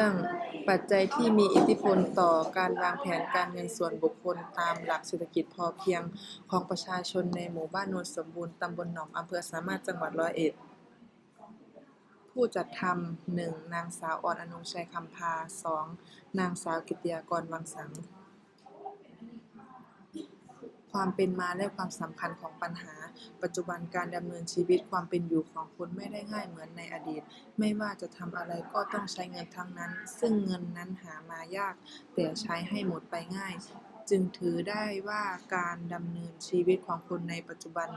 รื่องปัจจัยที่มีอิทธิพลต่อการวางแผนการเงินส่วนบุคคลตามหลักเศรษฐกิจพอเพียงของประชาชนในหมู่บ้านโนนสมบูรณ์ ตำบลหนอง อำเภอสามารถ จังหวัดร้อยเอ็ด ผู้จัดทำหนึ่งนางสาวออนอนงชัยคำภาสองนางสาวกิตติยากร วังสัง ความเป็นมาและความสำคัญของปัญหา ปัจจุบันการดำเนินชีวิตความเป็นอยู่ของคนไม่ได้ง่ายเหมือนในอดีต ไม่ว่าจะทำอะไรก็ต้องใช้เงินทั้งนั้น ซึ่งเงินนั้นหามายาก แต่ใช้ให้หมดไปง่าย จึงถือได้ว่าการดำเนินชีวิตของคนในปัจจุบัน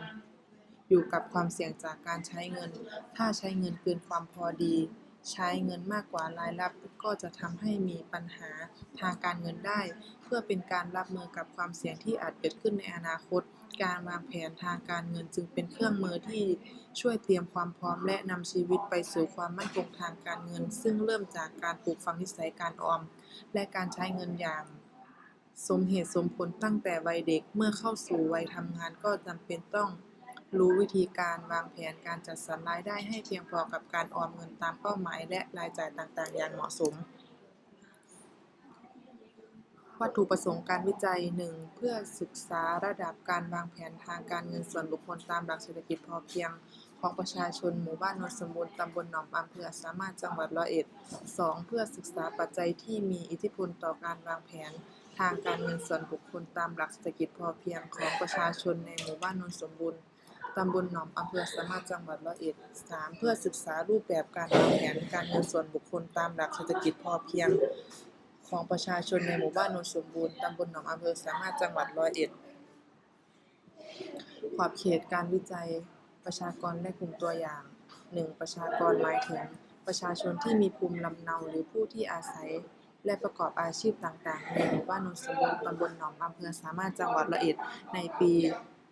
อยู่กับความเสี่ยงจากการใช้เงิน ถ้าใช้เงินเกินความพอดี ใช้เงินมากกว่ารายรับ ก็จะทำให้มีปัญหาทางการเงินได้ เพื่อเป็นการรับมือกับความเสี่ยงที่อาจเกิดขึ้นในอนาคต การวางแผนทางการเงินจึงเป็นเครื่องมือที่ช่วยเตรียมความพร้อมและนำชีวิตไปสู่ความมั่นคงทางการเงิน ซึ่งเริ่มจากการปลูกฝังนิสัยการออม และการใช้เงินอย่างสมเหตุสมผลตั้งแต่วัยเด็กเมื่อเข้าสู่วัยทำงานก็จำเป็นต้อง รู้วิธีการวางแผนการจัดสรรรายได้ให้เพียงพอกับการออมเงินตามเป้าหมายและรายจ่ายต่าง ๆ อย่างเหมาะสม วัตถุประสงค์การวิจัย 1. เพื่อศึกษาระดับการวางแผนทางการเงินส่วนบุคคลตามหลักเศรษฐกิจพอเพียงของประชาชนหมู่บ้านโนนสมบูรณ์ตำบลหนองอำเภอสามารถจังหวัดร้อยเอ็ด 2. เพื่อศึกษาปัจจัยที่มีอิทธิพลต่อการวางแผน ทางการเงินส่วนบุคคลตามหลักเศรษฐกิจพอเพียงของประชาชนในหมู่บ้านโนนสมบูรณ์ ตำบลหนองอำเภอสามารถจังหวัดร้อยเอ็ด 3. เพื่อศึกษารูปแบบการวางแผนการเงินส่วนบุคคลตามหลักเศรษฐกิจพอเพียงของประชาชนในหมู่บ้านโนนสมบูรณ์ตำบลหนองอำเภอสามารถจังหวัดร้อยเอ็ดขอบเขตการวิจัยประชากรและกลุ่มตัวอย่าง 1. ประชากรหมายถึง ประชาชนที่มีภูมิลำเนาหรือผู้ที่อาศัย และประกอบอาชีพต่างๆ ในหมู่บ้านโนนสมบูรณ์ตำบลหนองอำเภอสามารถจังหวัดร้อยเอ็ดในปี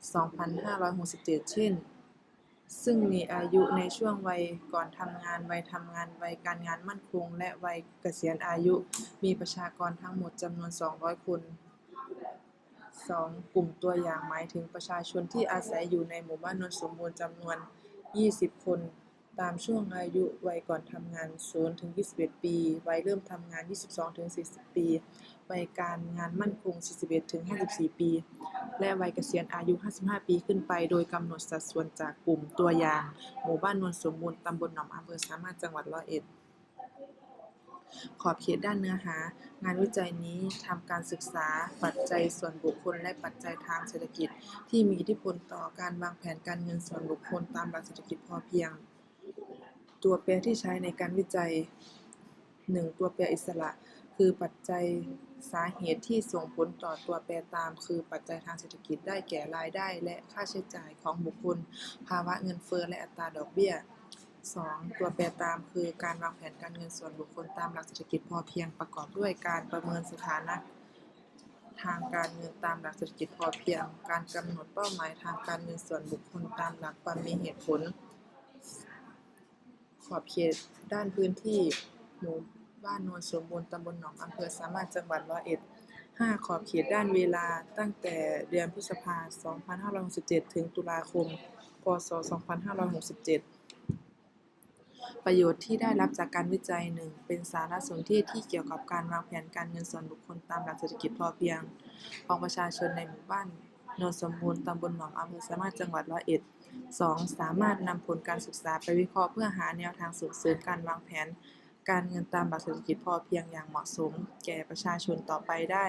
2567 เช่น ซึ่งมีอายุในช่วงวัยก่อนทำงาน วัยทำงาน วัยการงานมั่นคง และวัยเกษียณอายุ มีประชากรทั้งหมดจำนวน 200 คน 2. กลุ่มตัวอย่างหมายถึงประชาชนที่อาศัยอยู่ในหมู่บ้านนนสมบูรณ์จำนวน 20 คน ตามช่วงอายุ วัยก่อนทำงาน 0-21 ปี วัยเริ่มทำงาน 22-40 ปี วัยการงานมั่นคง 41-54 ปี และวัยเกษียณอายุ 55 ปีขึ้นไป โดยกำหนดสัดส่วนจากกลุ่มตัวอย่าง หมู่บ้านโนนสมบูรณ์ ตำบลหนองอำเภอสามารถจังหวัดร้อยเอ็ดขอบเขตด้านเนื้อหา งานวิจัยนี้ทำการศึกษา ปัจจัยส่วนบุคคลและปัจจัยทางเศรษฐกิจ ที่มีอิทธิพลต่อการวางแผนการเงินส่วนบุคคลตามหลักเศรษฐกิจพอเพียง ตัวแปรที่ใช้ในการวิจัย 1. ตัวแปรอิสระ คือปัจจัยสาเหตุที่ส่งผลต่อตัวแปรตาม คือปัจจัยทางเศรษฐกิจได้แก่รายได้ และค่าใช้จ่ายของบุคคล ภาวะเงินเฟ้อและอัตราดอกเบี้ย 2. ตัวแปรตามคือการวางแผนการเงินส่วนบุคคลตามหลักเศรษฐกิจพอเพียงประกอบด้วยการประเมินสถานะทางการเงินตามหลักเศรษฐกิจพอเพียง การกำหนดเป้าหมายทางการเงินส่วนบุคคลตามหลักความมีเหตุผล อบเขตด้านพื้นที่หมู่บ้านโนนสมบูรณ์ตำบลหนองอำเภอสามารถจังหวัดร้อยเอ็ด 5. ขอบเขตด้านเวลาตั้งแต่เดือนพฤษภาคม2567ถึงตุลาคม พศ2567ประโยชน์ที่ได้รับจากการวิจัย 1. เป็นสารสนเทศที่เกี่ยวกับการวางแผนการเงินส่วนบุคคลตามหลักเศรษฐกิจพอเพียง ของประชาชนในหมู่บ้านโนนสมบูรณ์ตำบลหนองอำเภอสามารถจังหวัดร้อยเอ็ด สองสามารถนำผลการศึกษาไปวิเคราะห์เพื่อหาแนวทางส่งเสริมการวางแผนการเงินตามหลักเศรษฐกิจพอเพียงอย่างเหมาะสมแก่ประชาชนต่อไปได้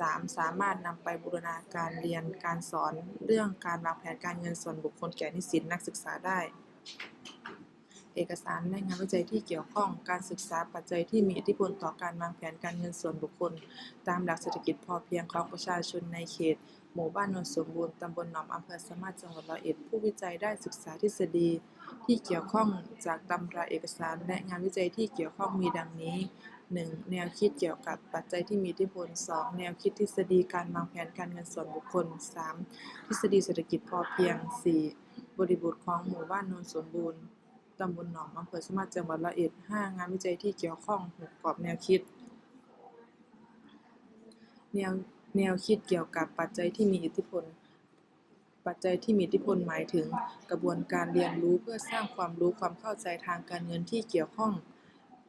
สามสามารถนำไปบูรณาการเรียนการสอนเรื่องการวางแผนการเงินส่วนบุคคลแก่นิสิตนักศึกษาได้ เอกสารและงานวิจัยที่เกี่ยวข้อง การศึกษาปัจจัยที่มีอิทธิพลต่อการวางแผนการเงินส่วนบุคคล ตามหลักเศรษฐกิจพอเพียงของประชาชนในเขต หมู่บ้านโนนสมบูรณ์ ตำบลหนองอำเภอสามารถจังหวัดร้อยเอ็ด ผู้วิจัยได้ศึกษาทฤษฎี ที่เกี่ยวข้องจากตำราเอกสารและงานวิจัยที่เกี่ยวข้องมีดังนี้ 1. แนวคิดเกี่ยวกับปัจจัยที่มีอิทธิพล 2. แนวคิดทฤษฎีการวางแผนการเงินส่วนบุคคล 3. ทฤษฎีเศรษฐกิจพอเพียง 4. บริบทของหมู่บ้านโนนสมบูรณ์ ตำบลหนองอำเภอสามารถจังหวัดร้อยเอ็ด 5. งานวิจัยที่เกี่ยวข้อง 6. กรอบแนวคิด แนวแนวคิดเกี่ยวกับปัจจัยที่มีอิทธิพล ปัจจัยที่มีอิทธิพลหมายถึงกระบวนการเรียนรู้เพื่อสร้างความรู้ความเข้าใจทางการเงินที่เกี่ยวข้อง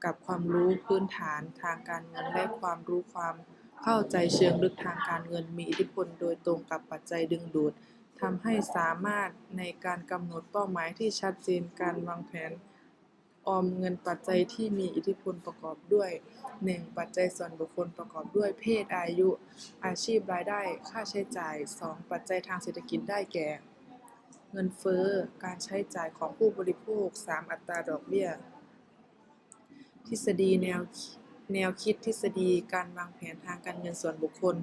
กับความรู้พื้นฐานทางการเงินและความรู้ความเข้าใจเชิงลึกทางการเงินมีอิทธิพลโดยตรงกับปัจจัยดึงดูด ทำให้สามารถในการกำหนดเป้าหมายที่ชัดเจนการวางแผนออมเงินปัจจัยที่มีอิทธิพลประกอบด้วย 1. ปัจจัยส่วนบุคคลประกอบด้วยเพศอายุ อาชีพรายได้ค่าใช้จ่าย 2. ปัจจัยทางเศรษฐกิจได้แก่ เงินเฟ้อการใช้จ่ายของผู้บริโภค 3. อัตราดอกเบี้ย ทฤษฎีแนว แนวคิดทฤษฎีการวางแผนทางการเงินส่วนบุคคล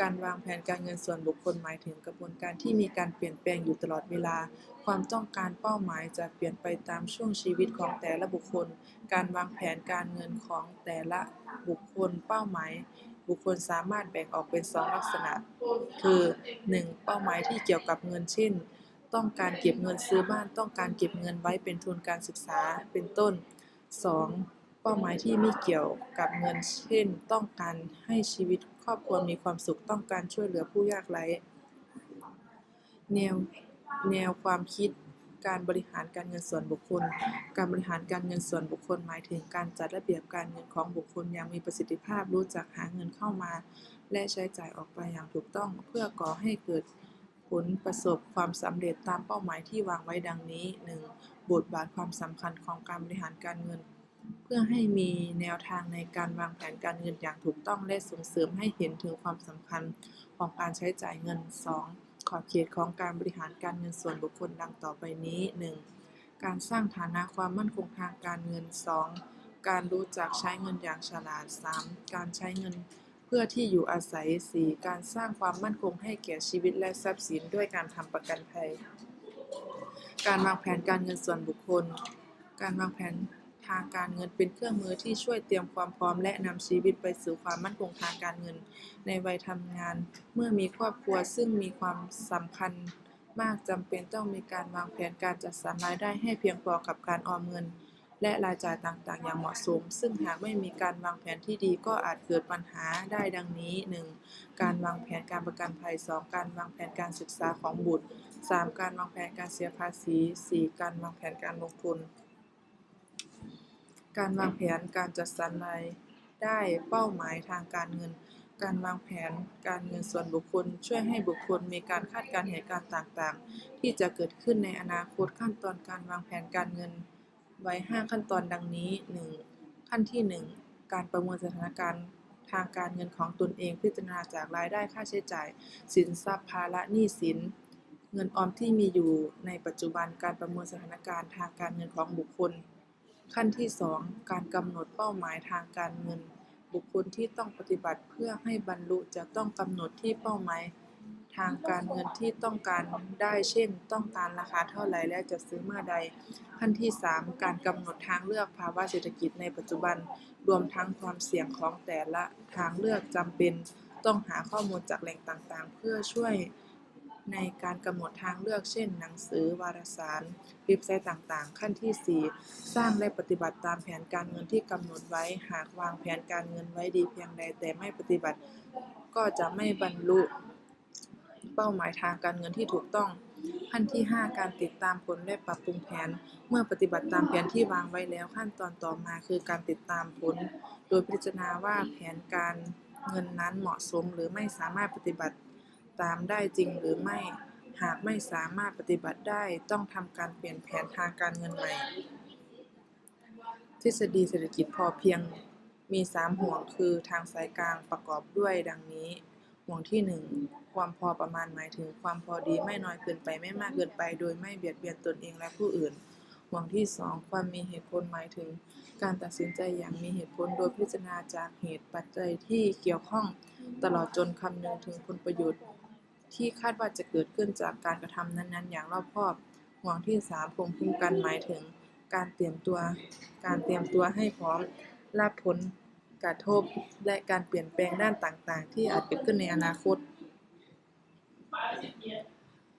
การวางแผนการเงินส่วนบุคคลหมายถึงกระบวนการที่มีการเปลี่ยนแปลงอยู่ตลอดเวลา ความต้องการเป้าหมายจะเปลี่ยนไปตามช่วงชีวิตของแต่ละบุคคล การวางแผนการเงินของแต่ละบุคคลเป้าหมายบุคคลสามารถแบ่งออกเป็น 2 ลักษณะ คือ 1. เป้าหมายที่เกี่ยวกับเงินเช่น ต้องการเก็บเงินซื้อบ้าน ต้องการเก็บเงินไว้เป็นทุนการศึกษา เป็นต้น 2. เป้าหมายที่ไม่เกี่ยวกับเงิน เช่น ต้องการให้ชีวิตครอบครัวมีความสุข ต้องการช่วยเหลือผู้ยากไร้ แนว แนวความคิด การบริหารการเงินส่วนบุคคล การบริหารการเงินส่วนบุคคลหมายถึงการจัดระเบียบการเงินของบุคคลอย่างมีประสิทธิภาพ รู้จักหาเงินเข้ามา และใช้จ่ายออกไปอย่างถูกต้อง เพื่อก่อให้เกิดผลประสบความสำเร็จตามเป้าหมายที่วางไว้ดังนี้ 1. บทบาทความสำคัญของการบริหารการเงิน เพื่อให้มีแนวทางในการวางแผนการเงินอย่างถูกต้องและส่งเสริมให้เห็นถึงความสำคัญของการใช้จ่ายเงิน 2. ขอบเขตของการบริหารการเงินส่วนบุคคลดังต่อไปนี้ 1. การสร้างฐานะความมั่นคงทางการเงิน 2. การรู้จักใช้เงินอย่างฉลาด 3. การใช้เงินเพื่อที่อยู่อาศัย 4. การสร้างความมั่นคงให้แก่ชีวิตและทรัพย์สินด้วยการทำประกันภัย การวางแผนการเงินส่วนบุคคล การวางแผน ทางการเงินเป็นเครื่องมือที่ช่วยเตรียมความพร้อมและนำชีวิตไปสู่ความมั่นคงทางการเงิน ในวัยทำงาน เมื่อมีครอบครัวซึ่งมีความสำคัญมากจำเป็นต้องมีการวางแผนการจัดสรรรายได้ให้เพียงพอกับการออมเงิน และรายจ่ายต่างๆ อย่างเหมาะสม ซึ่งหากไม่มีการวางแผนที่ดีก็อาจเกิดปัญหาได้ดังนี้ 1. การวางแผนการประกันภัย 2. การวางแผนการศึกษาของบุตร 3. การวางแผนการเสียภาษี 4. การวางแผนการลงทุน การวางแผนการจัดสรรรายได้ เป้าหมายทางการเงิน การวางแผนการเงินส่วนบุคคล ช่วยให้บุคคลมีการคาดการณ์เหตุการณ์ต่างๆ ที่จะเกิดขึ้นในอนาคตขั้นตอนการวางแผนการเงิน ไว้ 5 ขั้นตอนดังนี้ 1. ขั้นที่ 1 การประเมินสถานการณ์ทางการเงินของตนเองพิจารณาจากรายได้ค่าใช้จ่าย สินทรัพย์ภาระหนี้สิน เงินออมที่มีอยู่ในปัจจุบันการประเมินสถานการณ์ทางการเงินของบุคคล ขั้นที่2การกำหนดเป้าหมายทางการเงิน บุคคลที่ต้องปฏิบัติเพื่อให้บรรลุจะต้องกำหนดที่เป้าหมายทางการเงินที่ต้องการได้เช่น ต้องการราคาเท่าไหร่และจะซื้อเมื่อใด ขั้นที่ 3 การกำหนดทางเลือกภาวะเศรษฐกิจในปัจจุบัน รวมทั้งความเสี่ยงของแต่ละทางเลือกจำเป็น ต้องหาข้อมูลจากแหล่งต่างๆ เพื่อช่วย ในการกำหนดทางเลือก เช่น หนังสือ วารสาร เว็บไซต์ต่างๆ ขั้นที่ 4 สร้างและปฏิบัติตามแผนการเงินที่กำหนดไว้ หากวางแผนการเงินไว้ดีเพียงใดแต่ไม่ปฏิบัติ ก็จะไม่บรรลุเป้าหมายทางการเงินที่ถูกต้อง ขั้นที่ 5 การติดตามผลและปรับปรุงแผน เมื่อปฏิบัติตามแผนที่วางไว้แล้ว ขั้นตอนต่อมาคือการติดตามผล โดยพิจารณาว่าแผนการเงินนั้นเหมาะสมหรือไม่สามารถปฏิบัติ ตามได้จริงหรือไม่ หากไม่สามารถปฏิบัติได้ต้องทำการเปลี่ยนแผนทางการเงินใหม่ ทฤษฎีเศรษฐกิจพอเพียงมี 3 ห่วงคือทางสายกลางประกอบด้วยดังนี้ ห่วงที่ 1 ความพอประมาณหมายถึงความพอดีไม่น้อยเกินไปไม่มากเกินไป โดยไม่เบียดเบียนตนเองและผู้อื่น ห่วงที่ 2 ความมีเหตุผลหมายถึง การตัดสินใจอย่างมีเหตุผลโดยพิจารณาจากเหตุปัจจัยที่เกี่ยวข้องตลอดจนคำนึงถึงผลประโยชน์ ที่คาดว่าจะเกิดขึ้นจากการกระทำนั้นๆ อย่างรอบคอบ ห่วงที่ 3 ภูมิคุ้มกันหมายถึง การเตรียมตัว การเตรียมตัวให้พร้อมรับผลกระทบและการเปลี่ยนแปลงด้านต่างๆ ที่อาจเกิดขึ้นในอนาคต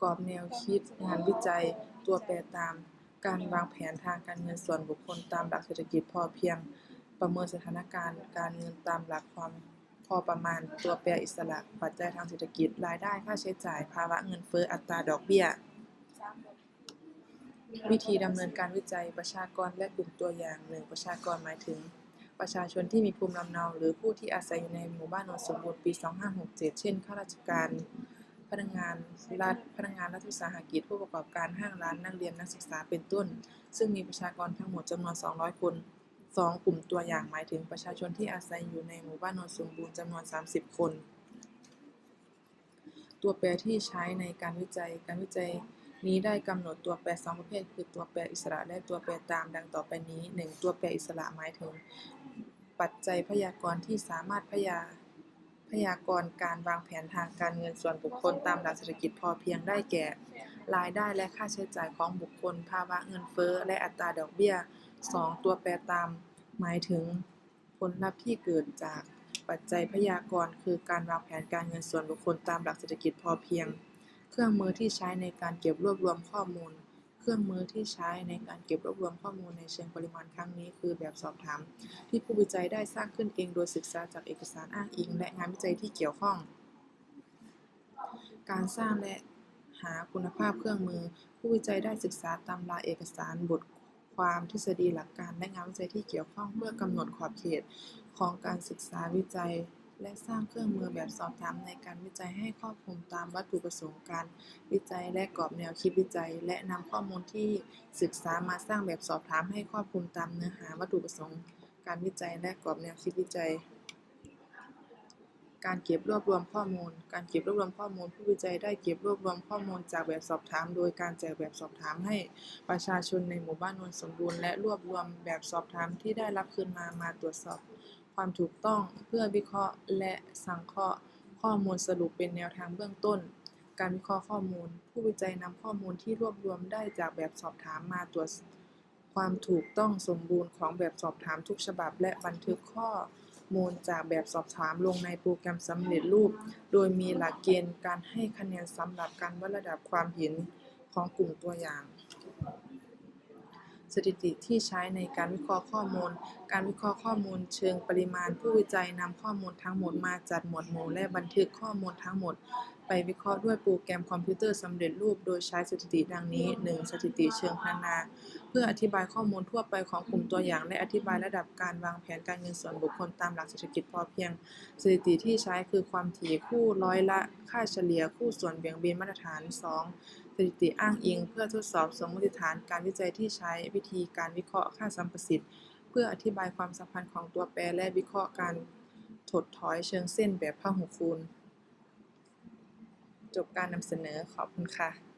กรอบแนวคิดงานวิจัย ตัวแปรตาม การวางแผนทางการเงินส่วนบุคคลตามหลักเศรษฐกิจพอเพียง ประเมินสถานการณ์ การเงินตามหลักความ พอประมาณตัวแปรอิสระ ปัจจัยทางเศรษฐกิจ รายได้ ค่าใช้จ่าย ภาวะเงินเฟ้อ อัตราดอกเบี้ย วิธีดำเนินการวิจัยประชากรและกลุ่มตัวอย่าง 1. ประชากรหมายถึง ประชาชนที่มีภูมิลำเนา หรือผู้ที่อาศัยอยู่ในหมู่บ้านโนนสมบูรณ์ปี 2567 เช่น ข้าราชการ พนักงานรัฐ พนักงานรัฐวิสาหกิจ ผู้ประกอบการห้างร้าน นักเรียน นักศึกษา เป็นต้น ซึ่งมีประชากรทั้งหมดจำนวน 200 คน 2กลุ่มตัวอย่างหมายถึงประชาชนที่อาศัยอยู่ในหมู่บ้านโนนสมบูรณ์จำนวน 30 คน ตัวแปรที่ใช้ในการวิจัย การวิจัยนี้ได้กำหนดตัวแปรสองประเภท คือตัวแปรอิสระและตัวแปรตามดังต่อไปนี้ 1. ตัวแปรอิสระหมายถึง ปัจจัยพยากรณ์ที่สามารถพยาพยากรณ์การวางแผนทางการเงินส่วนบุคคลตามหลักเศรษฐกิจพอเพียงได้แก่ รายได้และค่าใช้จ่ายของบุคคล ภาวะเงินเฟ้อ และอัตราดอกเบี้ย 2. ตัวแปรตาม หมายถึงผลลัพธ์ที่เกิดจากปัจจัยพยากรณ์ คือการวางแผนการเงินส่วนบุคคลตามหลักเศรษฐกิจพอเพียง เครื่องมือที่ใช้ในการเก็บรวบรวมข้อมูล เครื่องมือที่ใช้ในการเก็บรวบรวมข้อมูลในเชิงปริมาณครั้งนี้ คือแบบสอบถาม ที่ผู้วิจัยได้สร้างขึ้นเองโดยศึกษาจากเอกสารอ้างอิง และงานวิจัยที่เกี่ยวข้อง การสร้างและ หาคุณภาพเครื่องมือ ผู้วิจัยได้ศึกษาตำราเอกสารบทความทฤษฎีหลักการและงานวิจัยที่เกี่ยวข้องเพื่อกำหนดขอบเขตของการศึกษาวิจัย และสร้างเครื่องมือแบบสอบถามในการวิจัยให้ครอบคลุมตามวัตถุประสงค์การวิจัย และกรอบแนวคิดวิจัย และนำข้อมูลที่ศึกษามาสร้างแบบสอบถามให้ครอบคลุมตามเนื้อหาวัตถุประสงค์การวิจัย และกรอบแนวคิดวิจัย การเก็บรวบรวมข้อมูล การเก็บรวบรวมข้อมูล ผู้วิจัยได้เก็บรวบรวมข้อมูลจากแบบสอบถาม โดยการแจกแบบสอบถามให้ประชาชนในหมู่บ้านโนนสมบูรณ์และรวบรวมแบบสอบถามที่ได้รับคืนมามาตรวจสอบความถูกต้องเพื่อวิเคราะห์และสังเคราะห์ ข้อมูลสรุปเป็นแนวทางเบื้องต้น การวิเคราะห์ข้อมูล ผู้วิจัยนำข้อมูลที่รวบรวมได้จากแบบสอบถามมาตรวจความถูกต้องสมบูรณ์ของแบบสอบถามทุกฉบับ และบันทึกข้อ มูลจากแบบสอบถามลงในโปรแกรมสำเร็จรูป โดยมีหลักเกณฑ์การให้คะแนนสำหรับการวัดระดับความเห็นของกลุ่มตัวอย่าง สถิติที่ใช้ในการวิเคราะห์ข้อมูล การวิเคราะห์ข้อมูลเชิงปริมาณ ผู้วิจัยนำข้อมูลทั้งหมดมาจัดหมวดหมู่และบันทึกข้อมูลทั้งหมด ไปวิเคราะห์ด้วยโปรแกรมคอมพิวเตอร์สำเร็จรูป โดยใช้สถิติดังนี้ 1. สถิติเชิงพรรณนา เพื่ออธิบายข้อมูลทั่วไปของกลุ่มตัวอย่าง และอธิบายระดับการวางแผนการเงินส่วนบุคคลตามหลักเศรษฐกิจพอเพียง สถิติที่ใช้คือความถี่คู่ร้อยละค่าเฉลี่ยคู่ส่วนเบี่ยงเบนมาตรฐาน 2. สถิติอ้างอิง เพื่อทดสอบสมมติฐานการวิจัยที่ใช้วิธีการวิเคราะห์ค่าสัมประสิทธิ์ เพื่ออธิบายความสัมพันธ์ของตัวแปรและวิเคราะห์การถดถอยเชิงเส้นแบบพหูคูณ จบการนำเสนอขอบคุณค่ะ